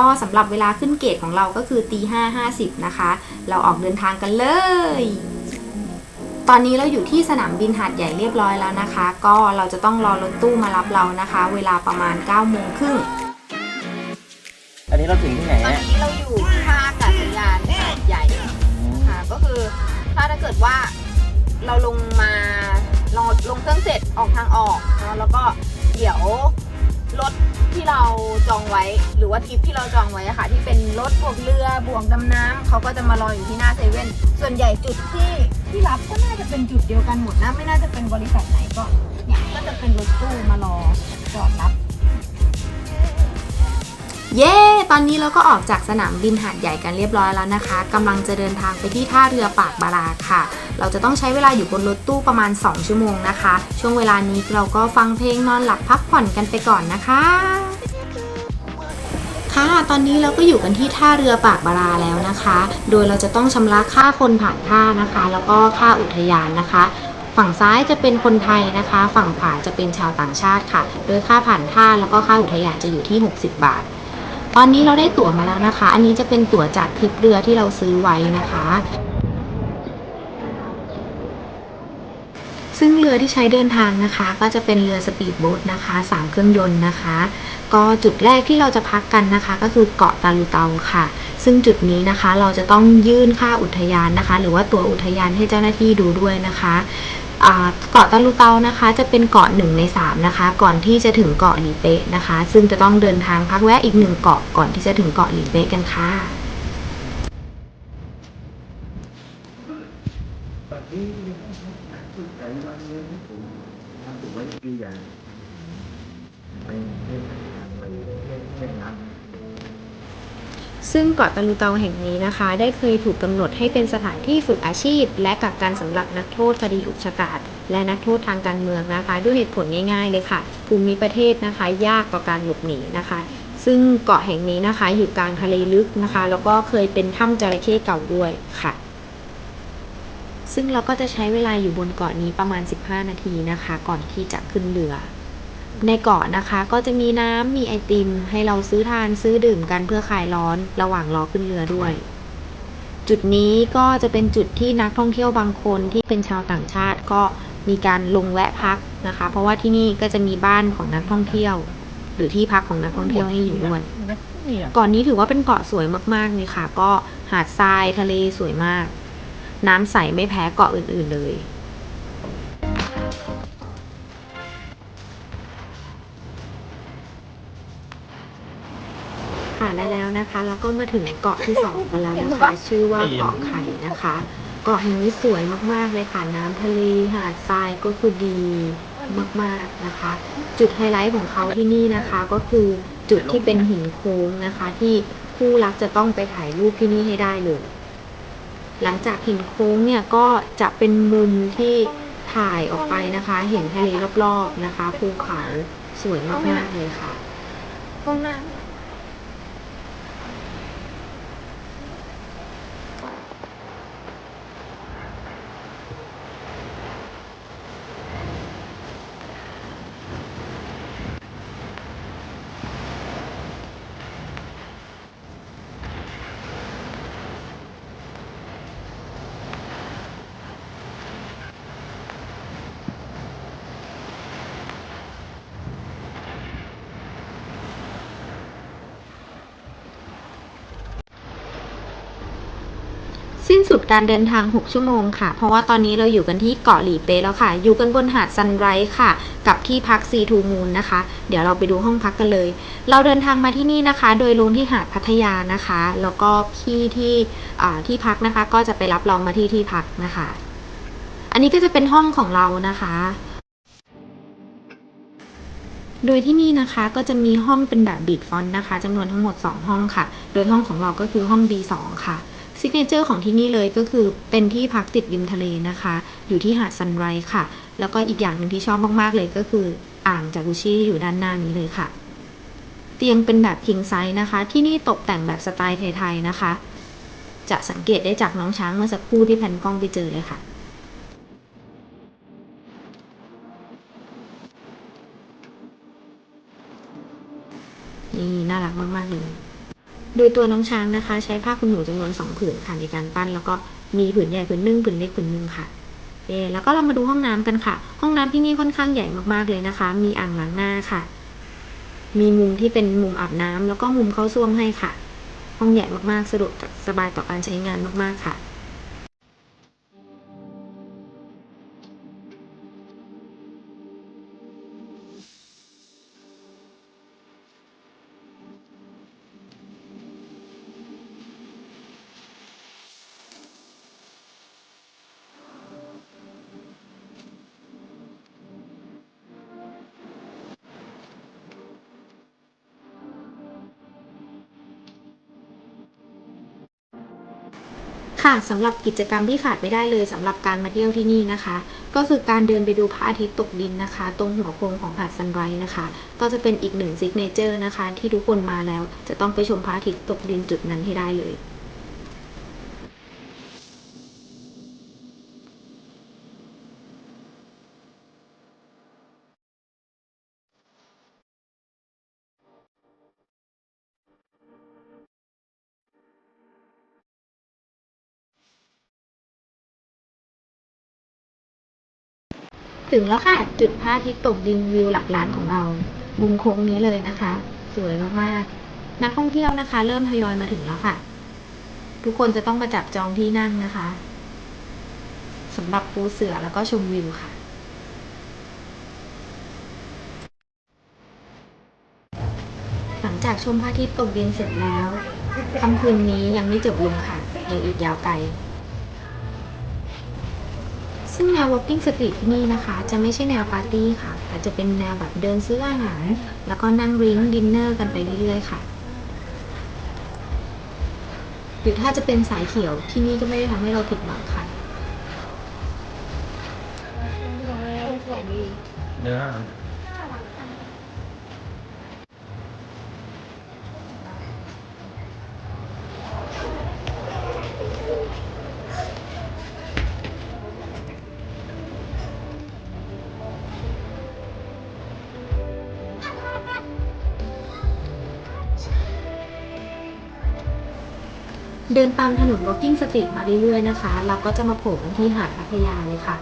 ก็สำหรับเวลาขึ้นเกตของเราก็คือตีห้าห้าสิบนะคะ เราออกเดินทางกันเลย ตอนนี้เราอยู่ที่สนามบินหาดใหญ่เรียบร้อยแล้วนะคะ ก็เราจะต้องรอรถตู้มารับเรานะคะ เวลาประมาณ9ก้าโมงครึ่งอันนี้เราถึงที่ไหนตอนฮะนี้เราอยู่ท่าอากาศยานหาดใหญ่ค่ะก็คือถ้าถ้าเกิดว่าเราลงมาลงลงเครื่องเสร็จออกทางออกเนอะแล้วก็เดี๋ยวรถ ที่เราจองไว้ หรือว่าทริปที่เราจองไว้อะค่ะ ที่เป็นรถบวกเรือบวกดำน้ำเขาก็จะมารออยู่ที่หน้าเซเว่นส่วนใหญ่จุดที่ที่รับก็น่าจะเป็นจุดเดียวกันหมดนะไม่น่าจะเป็นบริษัทไหนก็เนี่ยก็จะเป็นรถตู้มารอจอดรับ เย้ ตอนนี้เราก็ออกจากสนามบินหาดใหญ่กันเรียบร้อยแล้วนะคะกำลังจะเดินทางไปที่ท่าเรือปากบาราค่ะ เราจะต้องใช้เวลาอยู่บนรถตู้ประมาณ 2 ชั่วโมงนะคะ ช่วงเวลานี้เราก็ฟังเพลงนอนหลับพักผ่อนกันไปก่อนนะคะค่ะ ตอนนี้เราก็อยู่กันที่ท่าเรือปากบาราแล้วนะคะ โดยเราจะต้องชำระค่าคนผ่านท่านะคะ แล้วก็ค่าอุทยานนะคะ ฝั่งซ้ายจะเป็นคนไทยนะคะ ฝั่งขวาจะเป็นชาวต่างชาติค่ะ โดยค่าผ่านท่าแล้วก็ค่าอุทยานจะอยู่ที่ 60 บาท ตอนนี้เราได้ตั๋วมาแล้วนะคะ อันนี้จะเป็นตั๋วจากทริปเรือที่เราซื้อไว้นะคะ ซึ่งเรือที่ใช้เดินทางนะคะ ก็จะเป็นเรือสปีดโบ๊ทนะคะสามเครื่องยนต์นะคะ ก็จุดแรกที่เราจะพักกันนะคะ ก็คือเกาะตาลูเตาค่ะ ซึ่งจุดนี้นะคะเราจะต้องยื่นค่าอุทยานนะคะ หรือว่าตั๋วอุทยานให้เจ้าหน้าที่ดูด้วยนะคะ เกาะตาลูเตานะคะ จะเป็นเกาะหนึ่งในสามนะคะ ก่อนที่จะถึงเกาะหลีเป๊ะนะคะ ซึ่งจะต้องเดินทางพักแวะอีกหนึ่งเกาะก่อนที่จะถึงเกาะหลีเป๊ะกันค่ะ ซึ่งเกาะตะลุเตาแห่งนี้นะคะ ได้เคยถูกกำหนดให้เป็นสถานที่ฝึกอาชีพ และกักกันสำหรับนักโทษคดีอุกชะกาตและนักโทษทางการเมืองนะคะ ด้วยเหตุผลง่ายๆเลยค่ะ ภูมิประเทศนะคะยากต่อการหลบหนีนะคะ ซึ่งเกาะแห่งนี้นะคะ อยู่กลางทะเลลึกนะคะ แล้วก็เคยเป็นถ้ำจระเข้เก่าด้วยค่ะ ซึ่งเราก็จะใช้เวลาอยู่บนเกาะนี้ประมาณ 15 นาทีนะคะ ก่อนที่จะขึ้นเรือ ในเกาะนะคะ ก็จะมีน้ำมีไอติม ให้เราซื้อทานซื้อดื่มกันเพื่อคลายร้อนระหว่างรอขึ้นเรือด้วย จุดนี้ก็จะเป็นจุดที่นักท่องเที่ยวบางคนที่เป็นชาวต่างชาติก็มีการลงแวะพักนะคะ เพราะว่าที่นี่ก็จะมีบ้านของนักท่องเที่ยว หรือที่พักของนักท่องเที่ยวให้อยู่ด้วยเกาะนนี้ถือว่าเป็นเกาะสวยมากๆเลยค่ะ ก็หาดทรายทะเลสวยมาก น้ำใสไม่แพ้เกาะอื่น ๆเลย ก็มาถึงเกาะที่สองกันแล้วนะคะ ชื่อว่าเกาะไข่นะคะ เกาะแห่งนี้สวยมากๆเลยค่ะน้ำทะเลหาดทรายก็คือดีมากๆนะคะ จุดไฮไลท์ของเขาที่นี่นะคะ ก็คือจุดที่เป็นหินโค้งนะคะ ที่คู่รักจะต้องไปถ่ายรูปที่นี่ให้ได้เลย หลังจากหินโค้งเนี่ยก็จะเป็นมุมที่ถ่ายออกไปนะคะ เห็นทะเลรอบๆนะคะภูเขาสวยมากๆเลยค่ะห้องน้ำ สิ้นสุดการเดินทาง 6 ชั่วโมงค่ะ เพราะว่าตอนนี้เราอยู่กันที่เกาะหลีเป๊ะแล้วค่ะ อยู่กันบนหาดซันไรส์ค่ะ กับที่พักซีทูมูนนะคะ เดี๋ยวเราไปดูห้องพักกันเลย เราเดินทางมาที่นี่นะคะ โดยลงที่หาดพัทยานะคะ แล้วก็พี่ที่ที่พักนะคะ ก็จะไปรับเรามาที่ที่พักนะคะ อันนี้ก็จะเป็นห้องของเรานะคะโดยที่นี่นะคะก็จะมีห้องเป็นแบบบีดฟอนต์นะคะจำนวนทั้งหมด 2 ห้องค่ะ โดยห้องของเราก็คือห้อง B2 ค่ะ ซิกเนเจอร์ของที่นี่เลยก็คือเป็นที่พักติดริมทะเลนะคะ อยู่ที่หาดซันไรค่ะ แล้วก็อีกอย่างหนึ่งที่ชอบมากๆเลยก็คืออ่างจากุชิที่อยู่ด้านหน้านี้เลยค่ะ เตียงเป็นแบบ king size นะคะ ที่นี่ตกแต่งแบบสไตล์ไทยๆนะคะ จะสังเกตได้จากน้องช้างเมื่อสักครู่ที่แผ่นกล้องไปเจอเลยค่ะนี่น่ารักมาก ๆ เลย โดยตัวน้องช้างนะคะ ใช้ผ้าขนหนูจำนวนสองผืนค่ะในการปั้น แล้วก็มีผืนใหญ่ผืนหนึ่งผืนเล็กผืนหนึ่งค่ะเอแล้วก็เรามาดูห้องน้ำกันค่ะ ห้องน้ำที่นี่ค่อนข้างใหญ่มากๆเลยนะคะ มีอ่างล้างหน้าค่ะ มีมุมที่เป็นมุมอาบน้ำแล้วก็มุมเข้าส้วมให้ค่ะ ห้องใหญ่มากๆสะดวกสบายต่อการใช้งานมากๆค่ะ ค่ะสำหรับกิจกรรมที่ขาดไม่ได้เลยสำหรับการมาเที่ยวที่นี่นะคะ ก็คือการเดินไปดูพระอาทิตย์ตกดินนะคะ ตรงหัวโค้งของหาดซันไรนะคะ ก็จะเป็นอีกหนึ่งซิกเนเจอร์นะคะ ที่ทุกคนมาแล้ว จะต้องไปชมพระอาทิตย์ตกดินจุดนั้นให้ได้เลย ถึงแล้วค่ะ จุดพระอาทิตย์ตกดินวิวหลักล้านของเรา มุมโค้งนี้เลยนะคะ สวยมากๆนักท่องเที่ยวนะคะ เริ่มทยอยมาถึงแล้วค่ะ ทุกคนจะต้องมาจับจองที่นั่งนะคะสำหรับปูเสือแล้วก็ชมวิวค่ะ หลังจากชมพระอาทิตย์ตกดินเสร็จแล้วค่ำคืนนี้ยังไม่จบลงค่ะยังอีกยาวไกล ซึ่งแนว walking street ที่นี่นะคะ จะไม่ใช่แนวปาร์ตี้ค่ะ แต่จะเป็นแนวแบบเดินซื้ออาหาร แล้วก็นั่งริ้งดินเนอร์กันไปเรื่อยๆค่ะ หรือถ้าจะเป็นสายเขียวที่นี่ก็ไม่ได้ทำให้เราผิดหวังค่ะ เนื้อ เดินตามถนน walking street มาเรื่อยๆนะคะ เราก็จะมาโผล่กันที่หาดพัทยาเลยค่ะ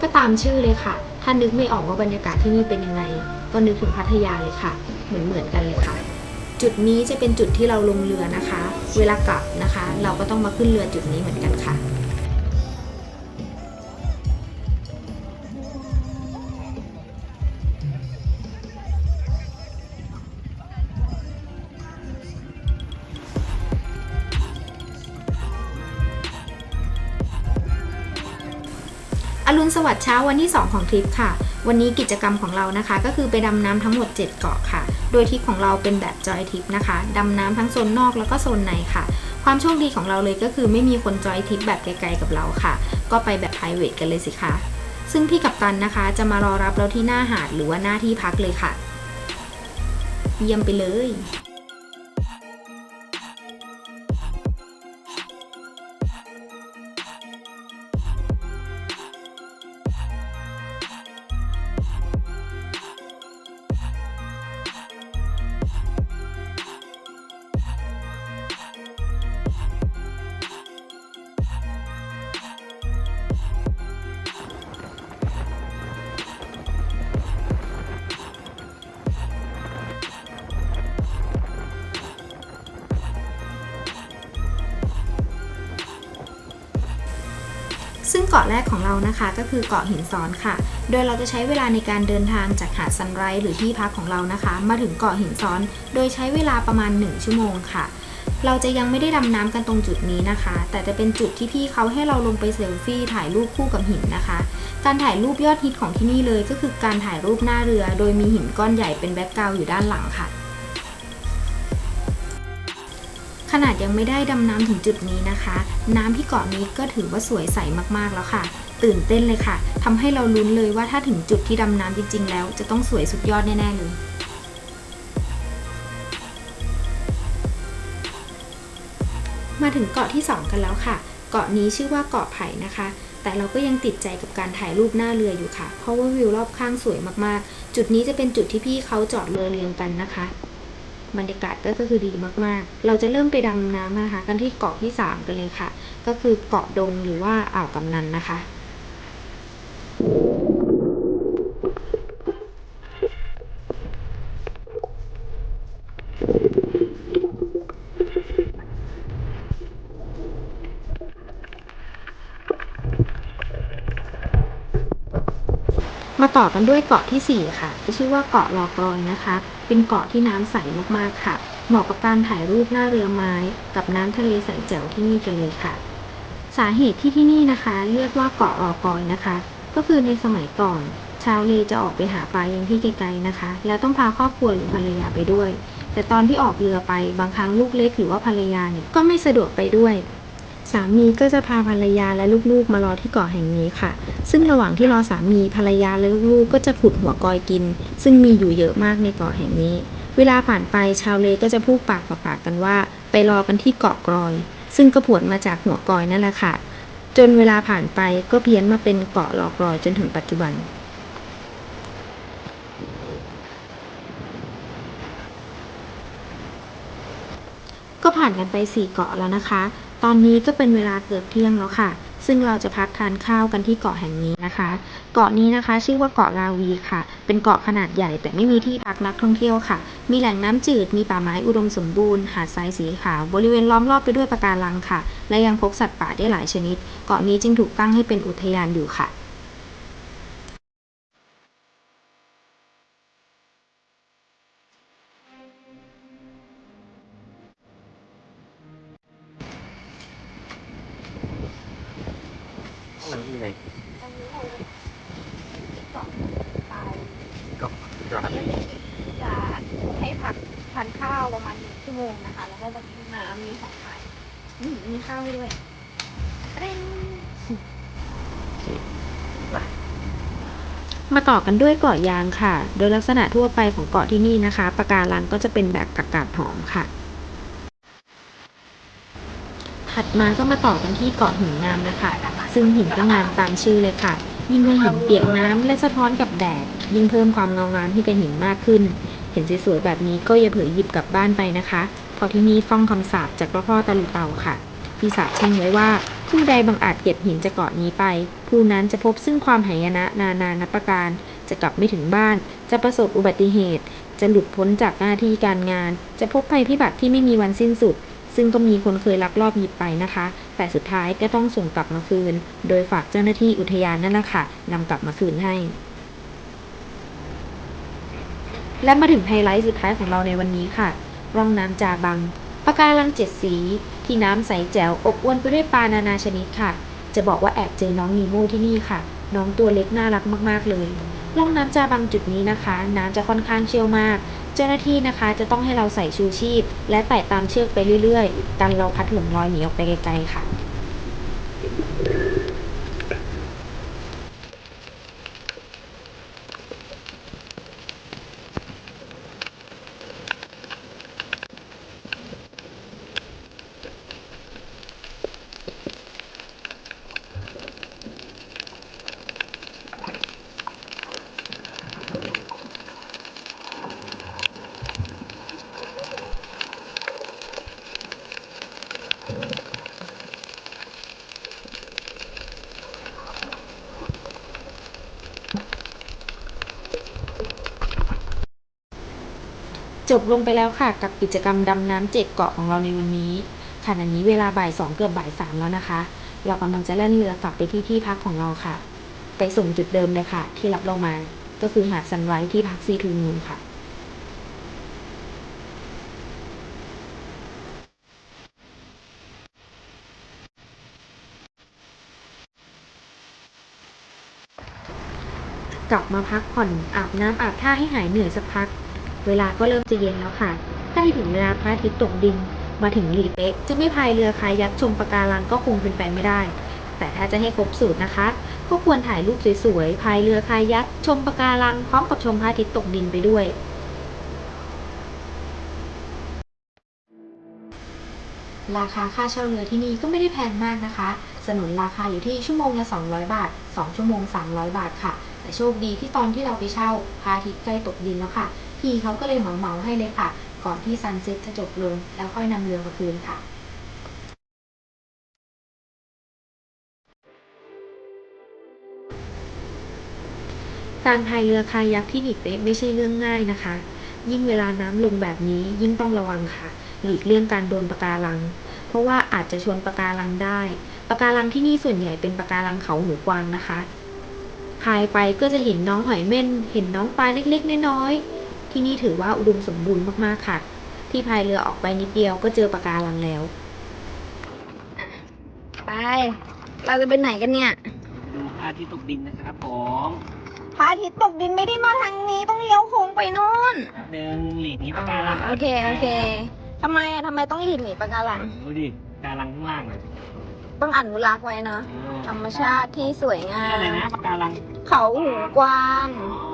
ก็ตามชื่อเลยค่ะ ถ้านึกไม่ออกว่าบรรยากาศที่นี่เป็นยังไง ก็นึกถึงพัทยาเลยค่ะ เหมือนเหมือนๆกันเลยค่ะ จุดนี้จะเป็นจุดที่เราลงเรือนะคะ เวลากลับนะคะ เราก็ต้องมาขึ้นเรือจุดนี้เหมือนกันค่ะ อรุณสวัสดิ์เช้าวันที่ 2 ของทริปค่ะ วันนี้กิจกรรมของเรานะคะ ก็คือไปดำน้ำทั้งหมด 7 เกาะค่ะ โดยทริปของเราเป็นแบบจอยทริปนะคะ ดำน้ำทั้งโซนนอกแล้วก็โซนในค่ะ ความโชคดีของเราเลยก็คือไม่มีคนจอยทริปแบบไกลๆกับเราค่ะ ก็ไปแบบ p r i v a t กันเลยสิคะซึ่งพี่กัปตันนะคะ จะมารอรับเราที่หน้าหาดหรือว่าหน้าที่พักเลยค่ะ เยี่ยมไปเลย ซึ่งเกาะแรกของเรานะคะก็คือเกาะหินซ้อนค่ะ โดยเราจะใช้เวลาในการเดินทางจากหาดซันไรส์หรือที่พักของเรานะคะ มาถึงเกาะหินซ้อน โดยใช้เวลาประมาณ 1 ชั่วโมงค่ะ เราจะยังไม่ได้ดำน้ำกันตรงจุดนี้นะคะ แต่จะเป็นจุดที่พี่เขาให้เราลงไปเซลฟี่ถ่ายรูปคู่กับหินนะคะ การถ่ายรูปยอดฮิตของที่นี่เลยก็คือการถ่ายรูปหน้าเรือ โดยมีหินก้อนใหญ่เป็นแบ็กกราวด์อยู่ด้านหลังค่ะ ขนาดยังไม่ได้ดำน้ำถึงจุดนี้นะคะ น้ำที่เกาะนี้ก็ถือว่าสวยใสมากๆแล้วค่ะ ตื่นเต้นเลยค่ะทำให้เราลุ้นเลยว่าถ้าถึงจุดที่ดำน้ำจริง ๆ แล้ว จะต้องสวยสุดยอดแน่ๆเลยมาถึงเกาะที่ 2 กันแล้วค่ะ เกาะนี้ชื่อว่าเกาะไผ่นะคะ แต่เราก็ยังติดใจกับการถ่ายรูปหน้าเรืออยู่ค่ะ เพราะว่าวิวรอบข้างสวยมากๆ จุดนี้จะเป็นจุดที่พี่เขาจอดเรือเรียงกันนะคะ บรรยากาศก็คือดีมากๆ เราจะเริ่มไปดำน้ำนะคะ กันที่เกาะที่ 3 กันเลยค่ะ ก็คือเกาะดงหรือว่าอ่าวกำนันนะคะ มาต่อกันด้วยเกาะทีสี่ 4 ค่ะจะชื่อว่าเกาะลอกรอยนะคะ เป็นเกาะที่น้ำใสมากๆค่ะ เหมาะกับการถ่ายรูปหน้าเรือไม้ กับน้ำทะเลใสแจ๋วที่นี่กันเลยค่ะ สาเหตุที่ที่นี่นะคะ เรียกว่าเกาะลอกอยนะคะ ก็คือในสมัยก่อน ชาวเลจะออกไปหาปลายังที่ไกลๆนะคะ แล้วต้องพาครอบครัวหรือภรรยาไปด้วย แต่ตอนที่ออกเรือไปบางครั้งลูกเล็กหรือว่าภรรยาเนี่ยก็ไม่สะดวกไปด้วย สามีก็จะพาภรรยาและลูกๆ มารอที่เกาะแห่งนี้ค่ะ ซึ่งระหว่างที่รอสามีภรรยาและลูกๆ ก็จะขุดหัวกอยกิน ซึ่งมีอยู่เยอะมากในเกาะแห่งนี้ เวลาผ่านไปชาวเลก็จะพูดปากต่อปากกันว่า ไปรอกันที่เกาะกรอย ซึ่งก็ผวนมาจากหัวกอยนั่นแหละค่ะ จนเวลาผ่านไปก็เพี้ยนมาเป็นเกาะหลอกรอยจนถึงปัจจุบันก็ผ่านกันไป 4 เกาะแล้วนะคะ ตอนนี้ก็เป็นเวลาเกือบเที่ยงแล้วค่ะ ซึ่งเราจะพักทานข้าวกันที่เกาะแห่งนี้นะคะ เกาะนี้นะคะ ชื่อว่าเกาะลาวีค่ะ เป็นเกาะขนาดใหญ่แต่ไม่มีที่พักนักท่องเที่ยวค่ะ มีแหล่งน้ำจืด มีป่าไม้อุดมสมบูรณ์ หาดทรายสีขาว บริเวณล้อมรอบไปด้วยปะการังค่ะ และยังพบสัตว์ป่าได้หลายชนิด เกาะนี้จึงถูกตั้งให้เป็นอุทยานอยู่ค่ะ ทานข้าวประมาณหนึ่งชั่วโมงนะคะ แล้วก็จะมีน้ำมีของขายอืมมีข้าวให้ด้วยเร่งมาต่อกันด้วยเกาะยางค่ะ โดยลักษณะทั่วไปของเกาะที่นี่นะคะปะการังก็จะเป็นแบบกากาศหอมค่ะ ถัดมาก็มาต่อกันที่เกาะหินงามนะคะ ซึ่งหินก็งามตามชื่อเลยค่ะ ยิ่งเมื่อหินเปียกน้ำและสะท้อนกับแดด ยิ่งเพิ่มความเงางามให้กับหินมากขึ้น เห็นสวยๆแบบนี้ก็อย่าเผลอหยิบกลับบ้านไปนะคะเพราะที่นี่ฟ้องคำสาปจากพระพ่อตะลุเตาค่ะ ที่สาปแช่งไว้ว่าผู้ใดบังอาจเก็บหินจากเกาะนี้ไป ผู้นั้นจะพบซึ่งความหายนะนานานับประการ จะกลับไม่ถึงบ้าน จะประสบอุบัติเหตุ จะหลุดพ้นจากหน้าที่การงาน จะพบภัยพิบัติที่ไม่มีวันสิ้นสุด ซึ่งก็มีคนเคยลักลอบหยิบไปนะคะ แต่สุดท้ายก็ต้องส่งกลับมาคืน โดยฝากเจ้าหน้าที่อุทยานนั่นแหละค่ะนำกลับมาคืนให้ และมาถึงไฮไลท์สุดท้ายของเราในวันนี้ค่ะ ร่องน้ำจาบังปะการังเจ็ดสี ที่น้ำใสแจ๋วอบอวลไปด้วยปลานานาชนิดค่ะ จะบอกว่าแอบเจอน้องนีโมที่นี่ค่ะ น้องตัวเล็กน่ารักมากๆเลยร่องน้ำจาบังจุดนี้นะคะ น้ำจะค่อนข้างเชี่ยวมาก เจ้าหน้าที่นะคะจะต้องให้เราใส่ชูชีพ และไต่ตามเชือกไปเรื่อยๆกันเราพัดหลงลอยหนีออกไปไกลๆค่ะ บลงไปแล้วค่ะกับกิจกรรมดำน้ำเจ็ดเกาะของเราในวันนี้ขณะนี้เวลาบ่ายสองเกือบบ่ายสามแล้วนะคะ เรากำลังจะเล่นเรือกลับไปที่ที่พักของเราค่ะ ไปส่งจุดเดิมเลยค่ะ ที่รับเรามา ก็คือหาดซันไวท์ที่พักซีทูมูนค่ะกลับมาพักผ่อนอาบน้ำอาบท่าให้หายเหนื่อยสักพัก เวลาก็เริ่มจะเย็นแล้วค่ะ ใกล้ถึงเวลาพระอาทิตย์ตกดิน มาถึงหลีเป๊ะจะไม่พายเรือคายักชมปะการังก็คงเป็นไปไม่ได้ แต่ถ้าจะให้ครบสูตรนะคะ ก็ควรถ่ายรูปสวยๆพายเรือคายักชมปะการังพร้อมกับชมพระอาทิตย์ตกดินไปด้วยราคาค่าเช่าเรือที่นี่ก็ไม่ได้แพงมากนะคะ สนุนราคาอยู่ที่ชั่วโมงละ 200 บาท 2 ชั่วโมง 300 บาทค่ะ แต่โชคดีที่ตอนที่เราไปเช่าพระอาทิตย์ใกล้ตกดินแล้วค่ะ พี่เขาก็เลยเหมาเหมาให้เลยค่ะ ก่อนที่ซันซ็ตจะจบลง แล้วค่อยนำเรือมาคืนค่ะการพายเรือคายักที่หลีกเล็กไม่ใช่เรื่องง่ายนะคะ ยิ่งเวลาน้ำลงแบบนี้ยิ่งต้องระวังค่ะ หลีกเลี่ยงการโดนปะการัง เพราะว่าอาจจะชวนปะการังได้ปะการังที่นี่ส่วนใหญ่เป็นปะการังเขาหูกวางนะคะพายไปก็จะเห็นน้องหอยเม่น เห็นน้องปลาเล็กๆน้อยๆ ที่นี่ถือว่าอุดมสมบูรณ์มากๆค่ะ ที่พายเรือออกไปนิดเดียวก็เจอปะการังแล้ว ไป เราจะไปไหนกันเนี่ย ดูพระอาทิตย์ตกดินนะครับผมพระอาทิตย์ตกดินไม่ได้มาทางนี้ต้องเลี้ยวโค้งไปนู่นแป๊บนึงหลีกหนี้ปะการังโอเค โอเคทำไมอะทำไมต้องหลีกหนีปะการัง ดูดิปะการังข้างล่างอะต้องอนุรักษ์ไว้เนาะธรรมชาติที่สวยงานี่อะไรม นะปะการังเขาหูกวางลองถ่ายลงมา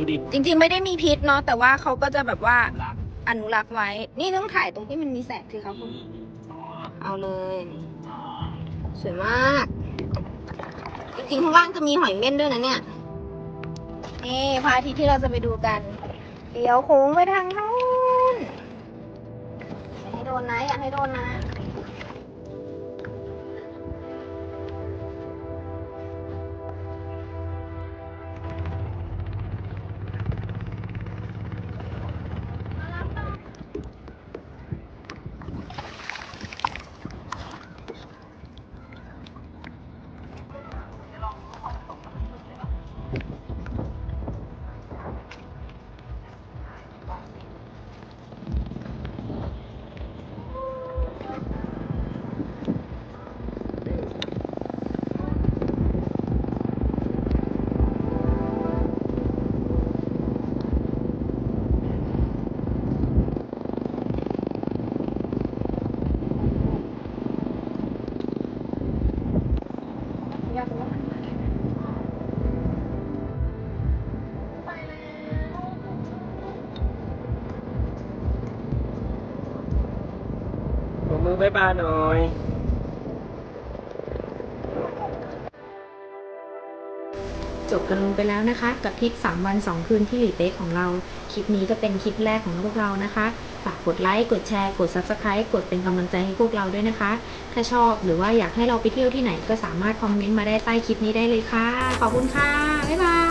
ดูดิ จริงๆ ไม่ได้มีพิษเนาะแต่ว่าเขาก็จะแบบว่าหลักอนุรักษ์ไว้ นี่ต้องถ่ายตรงที่มันมีแสงสิครับคุณอ๋อเอาเลยอ๋อสวยมาก จริงๆข้างล่างจะมีหอยเม่นด้วยนะเนี่ย นี่พระอาทิตย์ที่เราจะไปดูกัน เดี๋ยวโค้งไปทางนู้นอย่าให้โดนนะอย่าให้โดนนะ มือบายบายหน่อยจบกันลงไปแล้วนะคะ กับทริป3วัน 2 คืนที่หลีเป๊กของเรา คลิปนี้ก็เป็นคลิปแรกของพวกเรานะคะฝากกดไลค์กดแชร์กด Subscribe กดเป็นกำลังใจให้พวกเราด้วยนะคะ ถ้าชอบหรือว่าอยากให้เราไปเที่ยวที่ไหนก็สามารถคอมเมนต์มาได้ใต้คลิปนี้ได้เลยค่ะ ขอบคุณค่ะ บ๊ายบาย